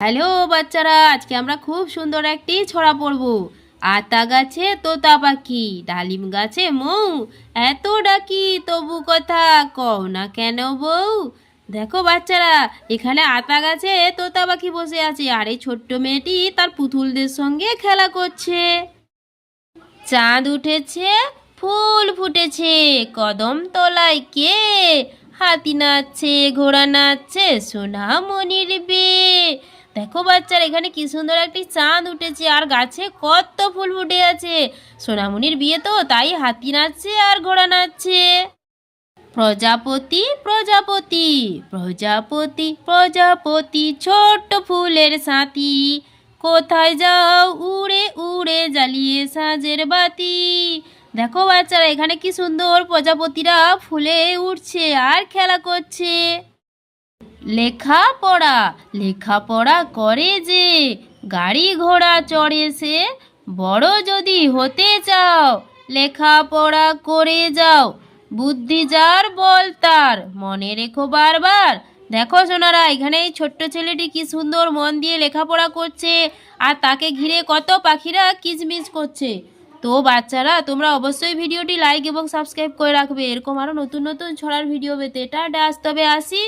Hello বাচ্চারা, আজকে আমরা খুব সুন্দর একটি ছড়া পড়ব। আতা গাছে তোতা পাখি, ডালিম গাছে মৌ, এত ডাকি তবু কথা কও না কেন বউ? দেখো বাচ্চারা, এখানে আতা গাছে তোতা পাখি বসে আছে আর এই ছোট্ট মেয়েটি তার পুতুলদের সঙ্গে খেলা করছে। চাঁদ উঠেছে, ফুল ফুটেছে, কদম তলায় কে? হাতি নাচছে, ঘোড়া নাচছে, সোনামণির বে দেখো বাচ্চারা, এখানে কি সুন্দর একটি চাঁদ উঠেছে আর গাছে কত ফুল ফুটে আছে। সোনামণির বিয়ে তো তাই হাতি নাচছে আর ঘোড়া নাচছে। প্রজাপতি প্রজাপতি প্রজাপতি প্রজাপতি, ছোট্ট ফুলের সাথী। কোথায় যাও, উড়ে উড়ে জ্বালিয়ে সাজের বাতি। দেখো বাচ্চারা, এখানে কি সুন্দর প্রজাপতিরা ফুলে উঠছে আর খেলা করছে। লেখাপড়া লেখাপড়া করে যে গাড়ি ঘোড়া চড়ে সে বড় যদি হতে চাও, লেখাপড়া করে যাও। বুদ্ধি যার বল তার। মনে রেখো বারবার। দেখো সোনারা, এখানে এই ছোট্ট ছেলেটি কি সুন্দর মন দিয়ে লেখাপড়া করছে আর তাকে ঘিরে কত পাখিরা কিচমিচ করছে। তো বাচ্চারা, তোমরা অবশ্যই ভিডিওটি লাইক এবং সাবস্ক্রাইব করে রাখবে। এরকম আরও নতুন নতুন ছড়ার ভিডিও পেতে। এটা আসতে আসি।